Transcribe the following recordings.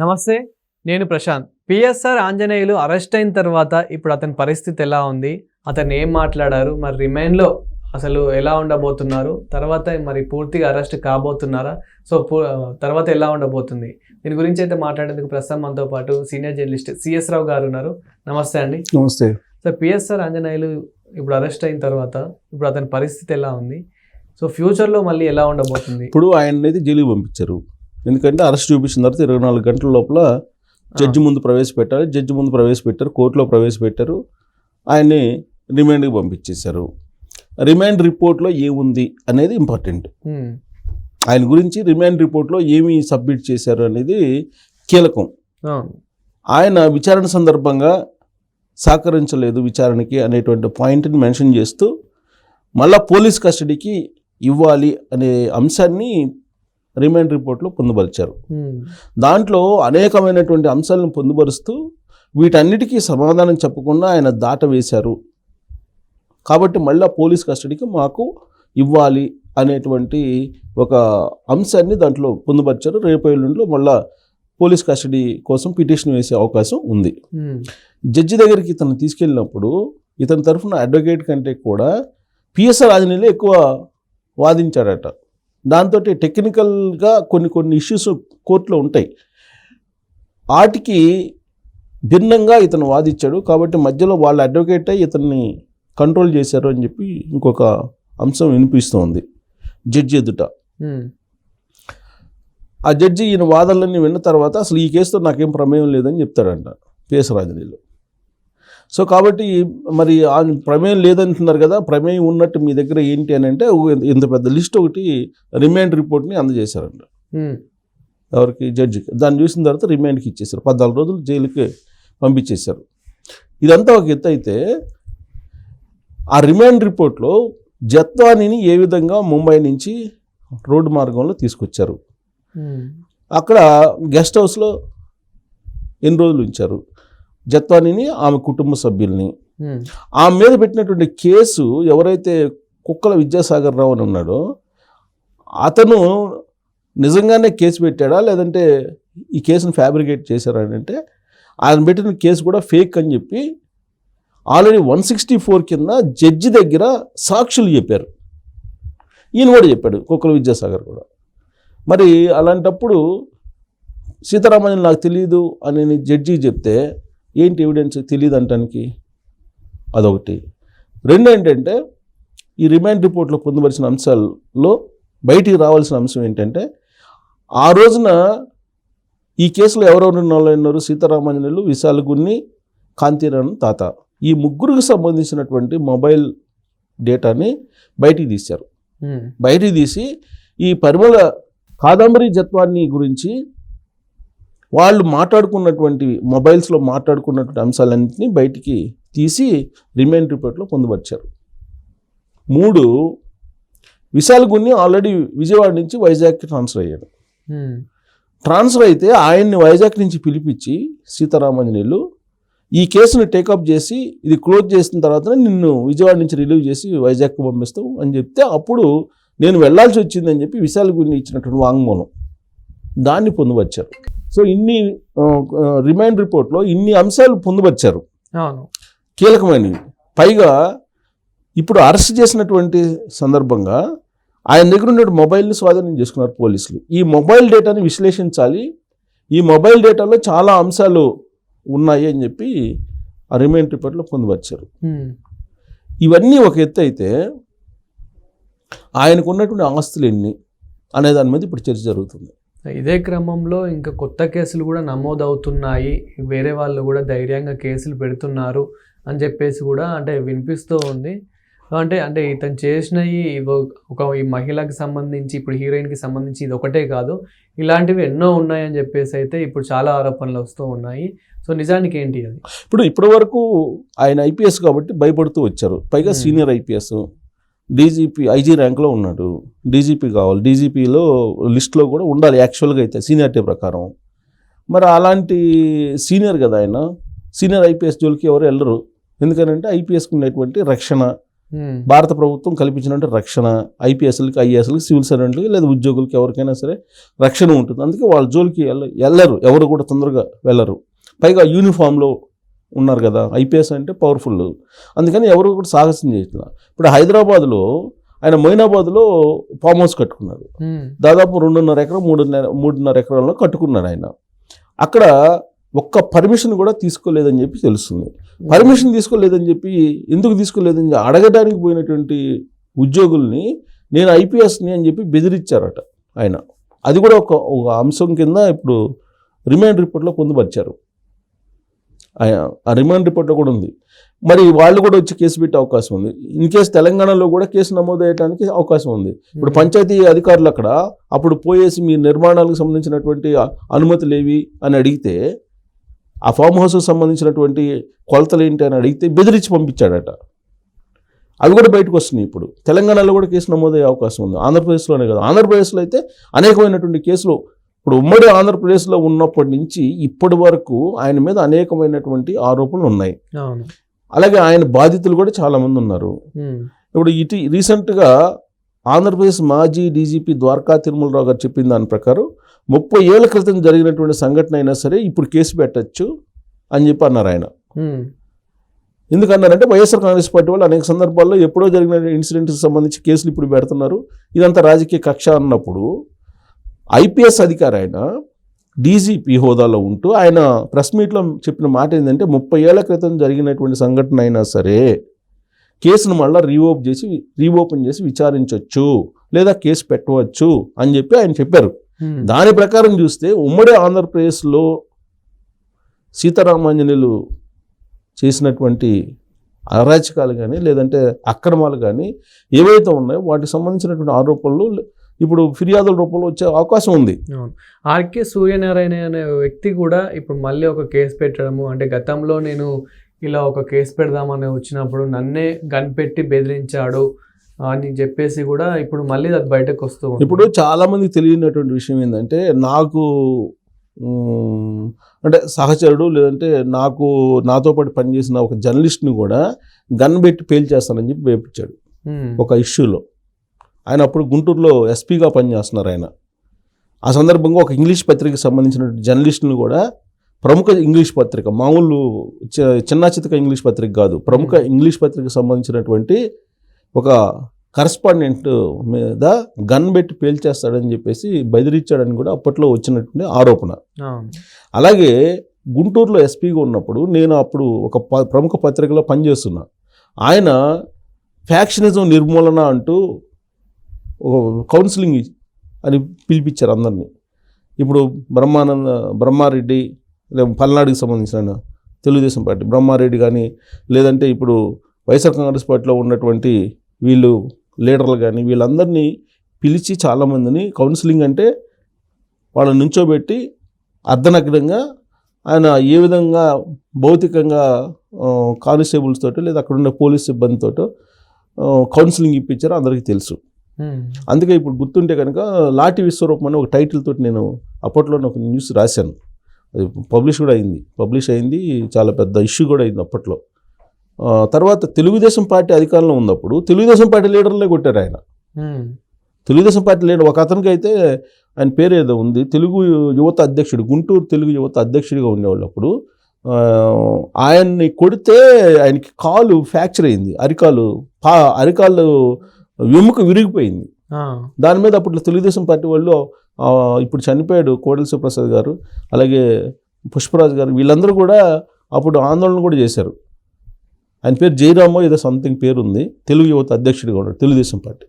నమస్తే నేను Prashanth. PSR Anjaneyulu arrest అయిన తర్వాత ఇప్పుడు అతని పరిస్థితి ఎలా ఉంది? అతను ఏం మాట్లాడారు? మరి రిమైండ్లో అసలు ఎలా ఉండబోతున్నారు? తర్వాత మరి పూర్తిగా అరెస్ట్ కాబోతున్నారా? సో తర్వాత ఎలా ఉండబోతుంది? దీని గురించి అయితే మాట్లాడేందుకు ప్రస్తుతం మనతో పాటు సీనియర్ జర్నలిస్ట్ సిఎస్ రావు గారు ఉన్నారు. నమస్తే అండి. నమస్తే. సో పిఎస్ఆర్ ఆంజనేయులు ఇప్పుడు అరెస్ట్ అయిన తర్వాత ఇప్పుడు అతని పరిస్థితి ఎలా ఉంది? సో ఫ్యూచర్లో మళ్ళీ ఎలా ఉండబోతుంది? ఇప్పుడు ఆయన అనేది జైలుకి పంపించారు. ఎందుకంటే అరెస్ట్ చూపించిన తర్వాత ఇరవై నాలుగు గంటల లోపల జడ్జి ముందు ప్రవేశపెట్టాలి. జడ్జి ముందు ప్రవేశపెట్టారు. కోర్టులో ప్రవేశపెట్టారు. ఆయన్ని రిమాండ్కి పంపించేశారు. రిమాండ్ రిపోర్ట్లో ఏముంది అనేది ఇంపార్టెంట్. ఆయన గురించి రిమాండ్ రిపోర్ట్లో ఏమి సబ్మిట్ చేశారు అనేది కీలకం. ఆయన విచారణ సందర్భంగా సహకరించలేదు విచారణకి అనేటువంటి పాయింట్ని మెన్షన్ చేస్తూ మళ్ళా పోలీస్ కస్టడీకి ఇవ్వాలి అనే అంశాన్ని రిమాండ్ రిపోర్ట్లో పొందుపరిచారు. దాంట్లో అనేకమైనటువంటి అంశాలను పొందుపరుస్తూ వీటన్నిటికీ సమాధానం చెప్పకుండా ఆయన దాట వేశారు. కాబట్టి మళ్ళీ పోలీస్ కస్టడీకి మాకు ఇవ్వాలి అనేటువంటి ఒక అంశాన్ని దాంట్లో పొందుపరిచారు. రేపు ఎల్లుండిలో మళ్ళా పోలీస్ కస్టడీ కోసం పిటిషన్ వేసే అవకాశం ఉంది. జడ్జి దగ్గరికి ఇతను తీసుకెళ్ళినప్పుడు ఇతని తరఫున అడ్వకేట్ కంటే కూడా పిఎస్ఆర్ ఆంజనేయులు ఎక్కువ వాదించాడట దాంతో టెక్నికల్గా కొన్ని కొన్ని ఇష్యూస్ కోర్టులో ఉంటాయి. వాటికి భిన్నంగా ఇతను వాదించాడు కాబట్టి మధ్యలో వాళ్ళ అడ్వకేటే ఇతన్ని కంట్రోల్ చేశారు అని చెప్పి ఇంకొక అంశం వినిపిస్తోంది జడ్జి ఎదుట. ఆ జడ్జి ఈయన వాదనలన్నీ విన్న తర్వాత అసలు ఈ కేసుతో నాకేం ప్రమేయం లేదని చెప్తాడంట. పిఎస్ రాజనీలో. సో కాబట్టి మరి ఆ ప్రమేయం లేదంటున్నారు కదా ప్రమేయం ఉన్నట్టు మీ దగ్గర ఏంటి అని అంటే ఇంత పెద్ద లిస్ట్ ఒకటి రిమాండ్ రిపోర్ట్ని అందజేశారంట. ఉమ్, ఎవరికి? జడ్జికి. దాన్ని చూసిన తర్వాత రిమాండ్కి ఇచ్చేశారు. పద్నాలుగు రోజులు జైలుకి పంపించేశారు. ఇదంతా ఒక ఎత్తు అయితే ఆ రిమాండ్ రిపోర్ట్లో జత్వానీని ఏ విధంగా ముంబై నుంచి రోడ్డు మార్గంలో తీసుకొచ్చారు? అక్కడ గెస్ట్ హౌస్లో ఎన్ని రోజులు ఉంచారు? జత్వానీని ఆమె కుటుంబ సభ్యుల్ని. ఆమె మీద పెట్టినటువంటి కేసు ఎవరైతే కుక్కల విద్యాసాగర్ రావు అని ఉన్నాడో అతను నిజంగానే కేసు పెట్టాడా? లేదంటే ఈ కేసును ఫ్యాబ్రికేట్ చేశారా అంటే ఆయన పెట్టిన కేసు కూడా ఫేక్ అని చెప్పి ఆల్రెడీ వన్ సిక్స్టీ ఫోర్ కింద జడ్జి దగ్గర సాక్షులు చెప్పారు. ఈయన కూడా చెప్పాడు కుక్కల విద్యాసాగర్ కూడా. మరి అలాంటప్పుడు సీతారామన్ నాకు తెలియదు అని జడ్జి చెప్తే ఏంటి ఎవిడెన్స్ తెలియదు అంటానికి అదొకటి. రెండు ఏంటంటే ఈ రిమాండ్ రిపోర్ట్లో పొందుపరిచిన అంశాల్లో బయటికి రావాల్సిన అంశం ఏంటంటే ఆ రోజున ఈ కేసులో ఎవరెవరు ఉన్నారు సీతారామాంజనేయులు విశాల్ గున్ని కాంతిరాణ్ తాత. ఈ ముగ్గురికి సంబంధించినటువంటి మొబైల్ డేటాని బయటికి తీశారు. బయటికి తీసి ఈ పరిమళ కాదంబరి జత్వాన్ని గురించి వాళ్ళు మాట్లాడుకున్నటువంటి మొబైల్స్లో మాట్లాడుకున్నటువంటి అంశాలన్నింటినీ బయటికి తీసి రిమైండ్ రిపోర్ట్లో పొందుపరిచారు. మూడు విశాల్ గున్ని ఆల్రెడీ విజయవాడ నుంచి వైజాగ్కి ట్రాన్స్ఫర్ అయ్యాడు. ట్రాన్స్ఫర్ అయితే ఆయన్ని వైజాగ్ నుంచి పిలిపించి సీతారామాంజనేయులు ఈ కేసును టేకప్ చేసి ఇది క్లోజ్ చేసిన తర్వాత నిన్ను విజయవాడ నుంచి రిలీవ్ చేసి వైజాగ్కి పంపిస్తాం అని చెప్తే అప్పుడు నేను వెళ్ళాల్సి వచ్చిందని చెప్పి విశాల్ గురిని ఇచ్చినటువంటి వాంగ్మూలం దాన్ని పొందుపరిచారు. సో ఇన్ని రిమైండ్ రిపోర్ట్లో ఇన్ని అంశాలు పొందుపరిచారు. కీలకమైనవి. పైగా ఇప్పుడు అరెస్ట్ చేసినటువంటి సందర్భంగా ఆయన దగ్గర ఉన్న మొబైల్ని స్వాధీనం చేసుకున్నారు పోలీసులు. ఈ మొబైల్ డేటాని విశ్లేషించాలి. ఈ మొబైల్ డేటాలో చాలా అంశాలు ఉన్నాయి అని చెప్పి ఆ రిమైండ్ రిపోర్ట్లో పొందుపరిచారు. ఇవన్నీ ఒక ఎత్తు అయితే ఆయనకు ఉన్నటువంటి ఆస్తులు ఎన్ని అనే దాని మీద ఇప్పుడు చర్చ జరుగుతుంది. ఇదే క్రమంలో ఇంకా కొత్త కేసులు కూడా నమోదవుతున్నాయి. వేరే వాళ్ళు కూడా ధైర్యంగా కేసులు పెడుతున్నారు అని చెప్పేసి కూడా అంటే వినిపిస్తూ ఉంది. అంటే అంటే ఇతను చేసినవి ఇవో- ఒక ఈ మహిళకి సంబంధించి ఇప్పుడు హీరోయిన్కి సంబంధించి ఇది ఒకటే కాదు. ఇలాంటివి ఎన్నో ఉన్నాయని చెప్పేసి అయితే ఇప్పుడు చాలా ఆరోపణలు వస్తూ ఉన్నాయి. సో నిజానికి ఏంటి అది? ఇప్పుడు ఇప్పటి వరకు ఆయన ఐపీఎస్ కాబట్టి భయపడుతూ వచ్చారు. పైగా. సీనియర్ ఐపీఎస్ డీజీపీ ఐజీ ర్యాంక్లో ఉన్నాడు. డీజీపీ కావాలి. డీజీపీలో లిస్ట్లో కూడా ఉండాలి. యాక్చువల్గా అయితే సీనియారిటీ ప్రకారం. మరి అలాంటి సీనియర్ కదా ఆయన. సీనియర్ ఐపీఎస్ జోలికి ఎవరు వెళ్ళరు. ఎందుకనంటే ఐపీఎస్కి ఉన్నటువంటి రక్షణ. భారత ప్రభుత్వం కల్పించినట్టు రక్షణ. ఐపీఎస్లకి ఐఏఎస్లకి సివిల్ సర్వెంట్లకి లేదా ఉద్యోగులకి ఎవరికైనా సరే రక్షణ ఉంటుంది. అందుకే వాళ్ళ జోలికి వెళ్ళ వెళ్ళరు. ఎవరు కూడా తొందరగా వెళ్ళరు. పైగా యూనిఫామ్లో ఉన్నారు కదా. ఐపీఎస్ అంటే పవర్ఫుల్. అందుకని ఎవరు కూడా సాహసం చేయట్లా. ఇప్పుడు హైదరాబాద్లో ఆయన మొయినాబాద్లో ఫామ్ హౌస్ కట్టుకున్నాడు ఉమ్, దాదాపు రెండున్నర ఎకరం మూడున్నర మూడున్నర ఎకరాల్లో కట్టుకున్నాడు ఆయన. అక్కడ ఒక్క పర్మిషన్ కూడా తీసుకోలేదని చెప్పి తెలుస్తుంది. పర్మిషన్ తీసుకోలేదని చెప్పి ఎందుకు తీసుకోలేదని అడగడానికి పోయినటువంటి ఉద్యోగుల్ని నేను ఐపీఎస్ని అని చెప్పి బెదిరించారట ఆయన. అది కూడా ఒక ఒక అంశం కింద ఇప్పుడు రిమాండ్ రిపోర్ట్లో పొందుపరిచారు. ఆ- రిమాండ్ రిపోర్ట్లో కూడా ఉంది. మరి వాళ్ళు కూడా వచ్చి కేసు పెట్టే అవకాశం ఉంది. ఇన్ కేసు తెలంగాణలో కూడా కేసు నమోదు చేయడానికి అవకాశం ఉంది. ఇప్పుడు పంచాయతీ అధికారులు అక్కడ అప్పుడు పోయేసి మీ నిర్మాణాలకు సంబంధించినటువంటి అనుమతులు ఏవి అని అడిగితే ఆ ఫామ్ హౌస్కి సంబంధించినటువంటి కొలతలు ఏంటి అని అడిగితే బెదిరించి పంపించాడట. అవి కూడా బయటకు వస్తున్నాయి ఇప్పుడు. తెలంగాణలో కూడా కేసు నమోదయ్యే అవకాశం ఉంది. ఆంధ్రప్రదేశ్లోనే కదా. ఆంధ్రప్రదేశ్లో అయితే అనేకమైనటువంటి కేసులు ఇప్పుడు ఉమ్మడి ఆంధ్రప్రదేశ్లో ఉన్నప్పటి నుంచి ఇప్పటి వరకు ఆయన మీద అనేకమైనటువంటి ఆరోపణలు ఉన్నాయి. అలాగే ఆయన బాధితులు కూడా చాలామంది ఉన్నారు. ఇప్పుడు ఇటు రీసెంట్గా ఆంధ్రప్రదేశ్ మాజీ డీజీపీ ద్వారకా తిరుమలరావు గారు చెప్పిన దాని ప్రకారం ముప్పై ఏళ్ళ క్రితం జరిగినటువంటి సంఘటన అయినా సరే ఇప్పుడు కేసు పెట్టచ్చు అని చెప్పి అన్నారు ఆయన. ఎందుకన్నారంటే వైఎస్ఆర్ కాంగ్రెస్ పార్టీ వాళ్ళు అనేక సందర్భాల్లో ఎప్పుడో జరిగిన ఇన్సిడెంట్కి సంబంధించి కేసులు ఇప్పుడు పెడుతున్నారు. ఇదంతా రాజకీయ కక్ష అన్నప్పుడు ఐపీఎస్ అధికారి ఆయన డీజీపీ హోదాలో ఉంటూ ఆయన ప్రెస్ మీట్లో చెప్పిన మాట ఏంటంటే ముప్పై ఏళ్ళ క్రితం జరిగినటువంటి సంఘటన అయినా సరే కేసును మళ్ళీ రీఓప్ చేసి రీఓపెన్ చేసి విచారించవచ్చు లేదా కేసు పెట్టవచ్చు అని చెప్పి ఆయన చెప్పారు. దాని ప్రకారం చూస్తే ఉమ్మడి ఆంధ్రప్రదేశ్లో సీతారామాంజనేయులు చేసినటువంటి అరాచకాలు కానీ లేదంటే అక్రమాలు కానీ ఏవైతే ఉన్నాయో వాటికి సంబంధించినటువంటి ఆరోపణలు ఇప్పుడు ఫిర్యాదుల రూపంలో వచ్చే అవకాశం ఉంది. ఆర్కే సూర్యనారాయణ అనే వ్యక్తి కూడా ఇప్పుడు మళ్ళీ ఒక కేసు పెట్టడము అంటే గతంలో నేను ఇలా ఒక కేసు పెడదామని వచ్చినప్పుడు నన్నే గన్ పెట్టి బెదిరించాడు అని చెప్పేసి కూడా ఇప్పుడు మళ్ళీ అది బయటకు వస్తూ. ఇప్పుడు చాలా మందికి తెలియనటువంటి విషయం ఏంటంటే నాకు అంటే సహచరుడు లేదంటే నాకు నాతో పాటు పనిచేసిన ఒక జర్నలిస్ట్ని కూడా గన్ పెట్టి పేల్చేస్తానని చెప్పి వేపించాడు. ఒక ఇష్యూలో. ఆయన అప్పుడు గుంటూరులో ఎస్పీగా పనిచేస్తున్నారు ఆయన. ఆ సందర్భంగా ఒక ఇంగ్లీష్ పత్రికకి సంబంధించిన జర్నలిస్టులను కూడా ప్రముఖ ఇంగ్లీష్ పత్రిక మామూలు చి- చిన్న చితక ఇంగ్లీష్ పత్రిక కాదు ప్రముఖ ఇంగ్లీష్ పత్రికకు సంబంధించినటువంటి ఒక కరస్పాండెంట్ మీద గన్ పెట్టి పేల్చేస్తాడని చెప్పేసి బెదిరించాడని కూడా అప్పట్లో వచ్చినటువంటి ఆరోపణ. అలాగే గుంటూరులో ఎస్పీగా ఉన్నప్పుడు నేను అప్పుడు ఒక ప్రముఖ పత్రికలో పనిచేస్తున్నా. ఆయన ఫ్యాక్షనిజం నిర్మూలన అంటూ కౌన్సిలింగ్ అని పిలిపించారు అందరినీ. ఇప్పుడు బ్రహ్మానంద బ్రహ్మారెడ్డి లేదా పల్నాడుకి సంబంధించిన తెలుగుదేశం పార్టీ బ్రహ్మారెడ్డి కానీ లేదంటే ఇప్పుడు వైఎస్ఆర్ కాంగ్రెస్ పార్టీలో ఉన్నటువంటి వీళ్ళు లీడర్లు కానీ వీళ్ళందరినీ పిలిచి చాలామందిని కౌన్సిలింగ్ అంటే వాళ్ళని నుంచోబెట్టి అర్ధనగ్నంగా ఆయన ఏ విధంగా భౌతికంగా ఆ, కానిస్టేబుల్స్ లేదా అక్కడ ఉన్న పోలీస్ సిబ్బందితోటో కౌన్సిలింగ్ ఇప్పించారో అందరికీ తెలుసు. అందుకే ఇప్పుడు గుర్తుంటే కనుక లాటి విశ్వరూపం అనే ఒక టైటిల్ తోటి నేను అప్పట్లో ఒక న్యూస్ రాశాను. అది పబ్లిష్ కూడా అయింది. పబ్లిష్ అయింది చాలా పెద్ద ఇష్యూ కూడా అయింది అప్పట్లో. తర్వాత తెలుగుదేశం పార్టీ అధికారంలో ఉన్నప్పుడు తెలుగుదేశం పార్టీ లీడర్లే కొట్టారు ఆయన. ఉమ్, తెలుగుదేశం పార్టీ లీడర్ ఒక అతనికి అయితే ఆయన పేరు ఏదో ఉంది. తెలుగు యువత అధ్యక్షుడు గుంటూరు తెలుగు యువత అధ్యక్షుడిగా ఉండేవాళ్ళు అప్పుడు. ఆయన్ని కొడితే ఆయనకి కాలు ఫ్రాక్చర్ అయింది. అరికాలు పా అరికాలు వెముక విరిగిపోయింది. దాని మీద అప్పుడు తెలుగుదేశం పార్టీ వాళ్ళు ఇప్పుడు చనిపోయాడు కోడెల శివప్రసాద్ గారు అలాగే పుష్పరాజు గారు వీళ్ళందరూ కూడా అప్పుడు ఆందోళన కూడా చేశారు. ఆయన పేరు జయరామో ఏదో సంథింగ్ పేరు ఉంది తెలుగు యువత అధ్యక్షుడిగా ఉన్నాడు తెలుగుదేశం పార్టీ.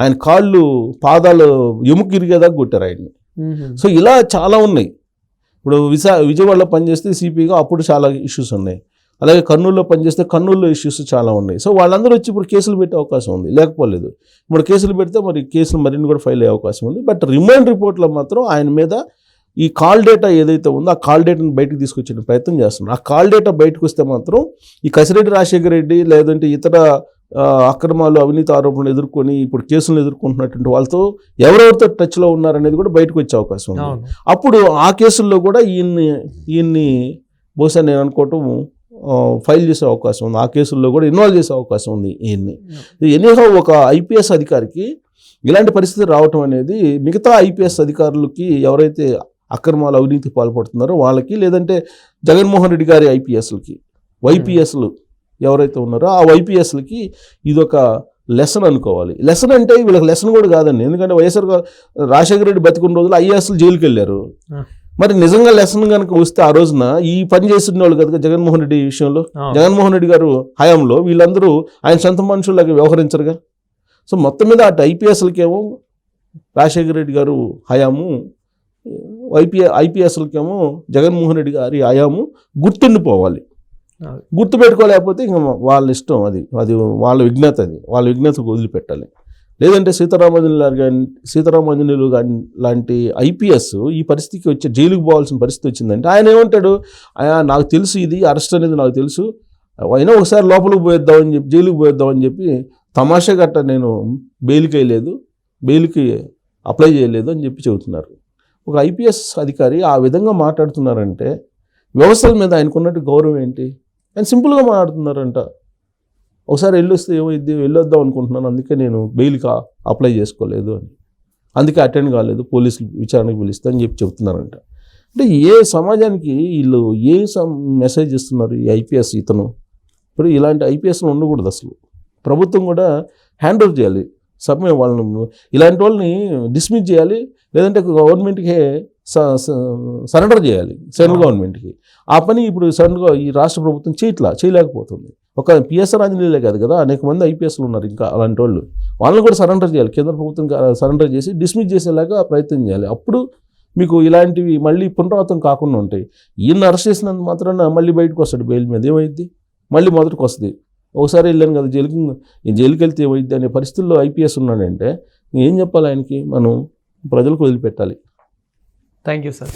ఆయన కాళ్ళు పాదాలు ఎముక ఇరిగేదాకా కొట్టారు ఆయన్ని. సో ఇలా చాలా ఉన్నాయి. ఇప్పుడు విశా విజయవాడలో పనిచేస్తే సిపిగా అప్పుడు చాలా ఇష్యూస్ ఉన్నాయి. అలాగే కర్నూలులో పనిచేస్తే కర్నూలులో ఇష్యూస్ చాలా ఉన్నాయి. సో వాళ్ళందరూ వచ్చి ఇప్పుడు కేసులు పెట్టే అవకాశం ఉంది. లేకపోలేదు. ఇప్పుడు కేసులు పెడితే మరి కేసులు మరిన్ని కూడా ఫైల్ అయ్యే అవకాశం ఉంది. బట్ రిమైండ్ రిపోర్ట్లో మాత్రం ఆయన మీద ఈ కాల్ డేటా ఏదైతే ఉందో ఆ కాల్ డేటాను బయటకు తీసుకొచ్చే ప్రయత్నం చేస్తున్నారు. ఆ కాల్ డేటా బయటకు వస్తే మాత్రం ఈ కసిరెడ్డి రాజశేఖర రెడ్డి లేదంటే ఇతర అక్రమాలు అవినీతి ఆరోపణలు ఎదుర్కొని ఇప్పుడు కేసులు ఎదుర్కొంటున్నటువంటి వాళ్ళతో ఎవరెవరితో టచ్లో ఉన్నారనేది కూడా బయటకు వచ్చే అవకాశం ఉంది. అప్పుడు ఆ కేసుల్లో కూడా ఈయన్ని ఈయన్ని బహుశా నేను అనుకోవటం ఫైల్ చేసే అవకాశం ఉంది. ఆ కేసుల్లో కూడా ఇన్వాల్వ్ చేసే అవకాశం ఉంది ఈయన్ని. ఎనీహౌ ఒక ఐపీఎస్ అధికారికి ఇలాంటి పరిస్థితి రావటం అనేది మిగతా ఐపీఎస్ అధికారులకి ఎవరైతే అక్రమాలు అవినీతి పాల్పడుతున్నారో వాళ్ళకి లేదంటే జగన్మోహన్ రెడ్డి గారి ఐపీఎస్లకి వైపీఎస్లు ఎవరైతే ఉన్నారో ఆ వైపీఎస్లకి ఇదొక లెసన్ అనుకోవాలి. లెసన్ అంటే వీళ్ళకి లెసన్ కూడా కాదండి. ఎందుకంటే వైఎస్ఆర్ రాజశేఖర రెడ్డి బతికున్న రోజులు ఐఏఎస్లు జైలుకి వెళ్ళారు. మరి నిజంగా లెసన్ కనుక వస్తే ఆ రోజున ఈ పని చేసిన వాళ్ళు కదా జగన్మోహన్ రెడ్డి విషయంలో. జగన్మోహన్ రెడ్డి గారు హయాంలో వీళ్ళందరూ ఆయన సొంత మనుషుల్లాగా వ్యవహరించరుగా సో మొత్తం మీద అటు ఐపీఎస్లకేమో రాజశేఖర రెడ్డి గారు హయాము ఐపీ ఐపీఎస్లకేమో జగన్మోహన్ రెడ్డి గారి హయాము గుర్తుండిపోవాలి అవును. గుర్తు పెట్టుకోలేకపోతే ఇంకా వాళ్ళ ఇష్టం అది అది వాళ్ళ విజ్ఞత అది వాళ్ళ విజ్ఞతకు వదిలిపెట్టాలి లేదంటే సీతారామాంజనేయులు గారు కానీ సీతారామాంజనేయులు గాని లాంటి ఐపీఎస్ ఈ పరిస్థితికి వచ్చి జైలుకు పోవాల్సిన పరిస్థితి వచ్చిందంటే ఆయన ఏమంటాడు? ఆయన నాకు తెలుసు ఇది అరెస్ట్ అనేది నాకు తెలుసు. అయినా ఒకసారి లోపలికి పోయేద్దామని చెప్పి జైలుకి పోయేద్దామని చెప్పి తమాషా గట్ట నేను బెయిల్కి వేయలేదు బెయిల్కి అప్లై చేయలేదు అని చెప్పి చెబుతున్నారు. ఒక ఐపీఎస్ అధికారి ఆ విధంగా మాట్లాడుతున్నారంటే వ్యవస్థల మీద ఆయనకున్నట్టు గౌరవం ఏంటి? ఆయన సింపుల్గా మాట్లాడుతున్నారంట. ఒకసారి వెళ్ళొస్తే ఏమైంది వెళ్ళొద్దాం అనుకుంటున్నాను అందుకే నేను బెయిల్కి అప్లై చేసుకోలేదు అని. అందుకే అటెండ్ కాలేదు పోలీసులు విచారణకు పిలిస్తే అని చెప్పి చెప్తున్నారంట అంటే ఏ సమాజానికి వీళ్ళు ఏ మెసేజ్ ఇస్తున్నారు ఈ ఐపీఎస్ ఇతను? ఇప్పుడు ఇలాంటి ఐపీఎస్లు ఉండకూడదు అసలు. ప్రభుత్వం కూడా హ్యాండ్ ఓవర్ చేయాలి సబ్మే వాళ్ళని ఇలాంటి వాళ్ళని డిస్మిస్ చేయాలి లేదంటే గవర్నమెంట్కి సరెండర్ చేయాలి సెంట్రల్ గవర్నమెంట్కి. ఆ పని ఇప్పుడు సడన్గా ఈ రాష్ట్ర ప్రభుత్వం చేయట్లా చేయలేకపోతుంది. ఒక పిఎస్ఆర్ ఆంజనేయులే కాదు కదా అనేక మంది ఐపీఎస్లు ఉన్నారు ఇంకా అలాంటి వాళ్ళు. వాళ్ళని కూడా సరెండర్ చేయాలి. కేంద్ర ప్రభుత్వం సరెండర్ చేసి డిస్మిస్ చేసేలాగా ప్రయత్నం చేయాలి. అప్పుడు మీకు ఇలాంటివి మళ్ళీ పునరావృతం కాకుండా ఉంటాయి. ఈయన అరెస్ట్ చేసినంత మాత్రాన మళ్ళీ బయటకు వస్తాడు బెయిల్ మీద. ఏమైంది మళ్ళీ మొదటికి వస్తుంది. ఒకసారి వెళ్ళాను కదా జైలుకి జైలుకి వెళ్తే ఏమైంది అనే పరిస్థితుల్లో ఐపీఎస్ ఉన్నాడంటే ఏం చెప్పాలి ఆయనకి? మనం ప్రజలకు వదిలిపెట్టాలి. Thank you, sir.